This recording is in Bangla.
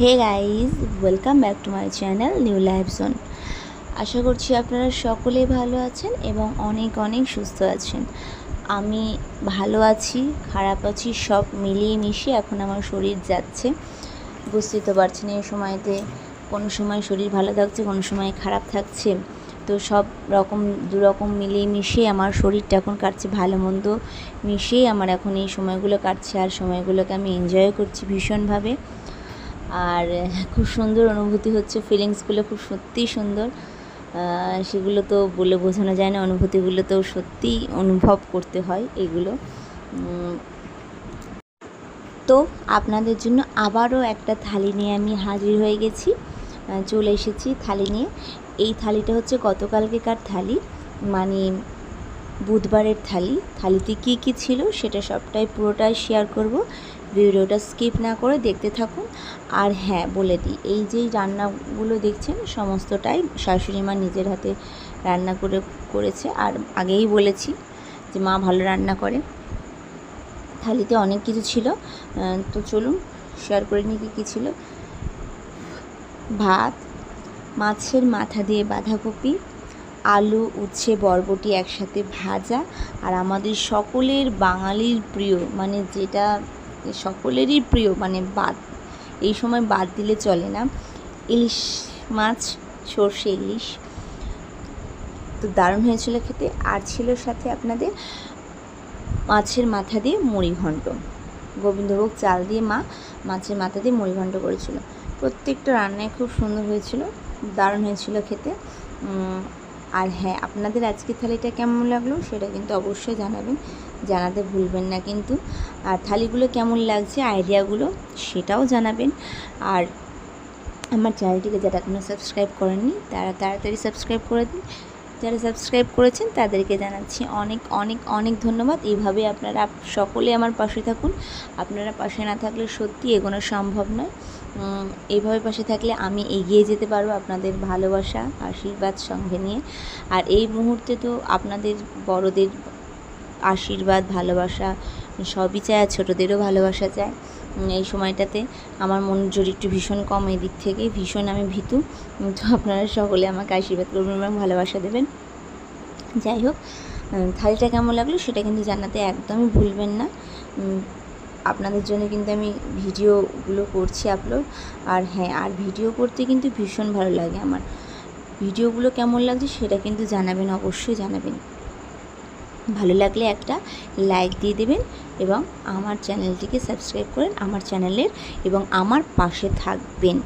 Hey guys welcome back to my channel new life zone আশা করছি আপনারা সকলে ভালো আছেন এবং অনেক অনেক সুস্থ আছেন। আমি ভালো আছি, খারাপ আছি, সব মিলিয়ে মিশিয়ে এখন আমার শরীর যাচ্ছে। বুঝতেই তো পারছেন এই সময়তে কোনো সময় শরীর ভালো থাকছে, কোনো সময় খারাপ থাকছে। তো সব রকম, দু রকম মিলিয়ে মিশিয়ে আমার শরীরটা এখন কাটছে ভালো মন্দ মিশিয়ে আমার এখন এই সময়গুলো কাটছে আর সময়গুলোকে আমি এনজয় করছি ভীষণভাবে। আর খুব সুন্দর অনুভূতি হচ্ছে ফিলিংসগুলো খুব সত্যিই সুন্দর। সেগুলো তো বলে বোঝানো যায় না, অনুভূতিগুলো তো সত্যিই অনুভব করতে হয় এগুলো। তো আপনাদের জন্য আবারও একটা থালি নিয়ে আমি হাজির হয়ে গেছি। চলে এসেছি থালি নিয়ে। এই থালিটা হচ্ছে গতকালকেকার থালি মানে বুধবারের থালি। থালিতে কী কী ছিল সেটা সবটাই পুরোটাই শেয়ার করব। ভিডিওটা স্কিপ না করে দেখতে থাকুন। আর হ্যাঁ বলে দিই, এই যে রান্নাগুলো দেখছেন, সমস্তটাই শাশুড়ি মা নিজের হাতে রান্না করে, করেছে। আর আগেই বলেছি যে মা ভালো রান্না করে। থালিতে অনেক কিছু ছিল। তো চলুন শেয়ার করে নিই কী কী ছিল। ভাত, মাছের মাথা দিয়ে বাঁধাকপি, আলু, উচ্ছে, বরবটি একসাথে ভাজা। আর আমাদের সকলের বাঙালির প্রিয় মানে যেটা সকলেরই প্রিয় মানে বাদ, এই সময় বাদ দিলে চলে না। ইলিশ মাছ, সর্ষে ইলিশ। তো দারুণ হয়েছিল খেতে। আর ছিল সাথে আপনাদের মাছের মাথা দিয়ে মুড়ি ঘন্ট। গোবিন্দভোগ চাল দিয়ে মা মাছের মাথা দিয়ে মুড়ি ঘন্ট করেছিল। প্রত্যেকটা রান্নায় খুব সুন্দর হয়েছিল, দারুণ হয়েছিল খেতে। আর হ্যাঁ আপনাদের আজকে থালিটা কেমন লাগল সেটা কিন্তু অবশ্যই জানাবেন। জানাতে ভুলবেন না কিন্তু। আর থালিগুলো কেমন লাগছে, আইডিয়াগুলো সেটাও জানাবেন। আর আমার চ্যানেলটিকে যারা এখনও সাবস্ক্রাইব করেননি, তারা তাড়াতাড়ি সাবস্ক্রাইব করে দিন। যারা সাবস্ক্রাইব করেছেন তাদেরকে জানাচ্ছি অনেক অনেক অনেক ধন্যবাদ। এইভাবে আপনারা সকলে আমার পাশে থাকুন। আপনারা পাশে না থাকলে সত্যি এগোনো সম্ভব নয়। এইভাবে পাশে থাকলে আমি এগিয়ে যেতে পারব আপনাদের ভালোবাসা, আশীর্বাদ সঙ্গে নিয়ে। আর এই মুহূর্তে তো আপনাদের বড়দের আশীর্বাদ, ভালোবাসা, সবই চায় আর ছোটোদেরও ভালোবাসা চায়। এই সময়টাতে আমার মনোযোগ একটু ভীষণ কম এই দিক থেকে, ভীষণ আমি ভীতু তো আপনারা সকলে আমাকে আশীর্বাদ করবেন এবং ভালোবাসা দেবেন। যাই হোক থালিটা কেমন লাগল সেটা কিন্তু জানাতে একদমই ভুলবেন না। আপনাদের জন্য কিন্তু আমি ভিডিওগুলো করছি আপলোড, আর হ্যাঁ আর ভিডিও করতে কিন্তু ভীষণ ভালো লাগে আমার। ভিডিওগুলো কেমন লাগছে সেটা কিন্তু জানাবেন, অবশ্যই জানাবেন। ভালো লাগলে একটা লাইক দিয়ে দেবেন এবং আমার চ্যানেলটিকে সাবস্ক্রাইব করেন আমার চ্যানেলের এবং আমার পাশে থাকবেন।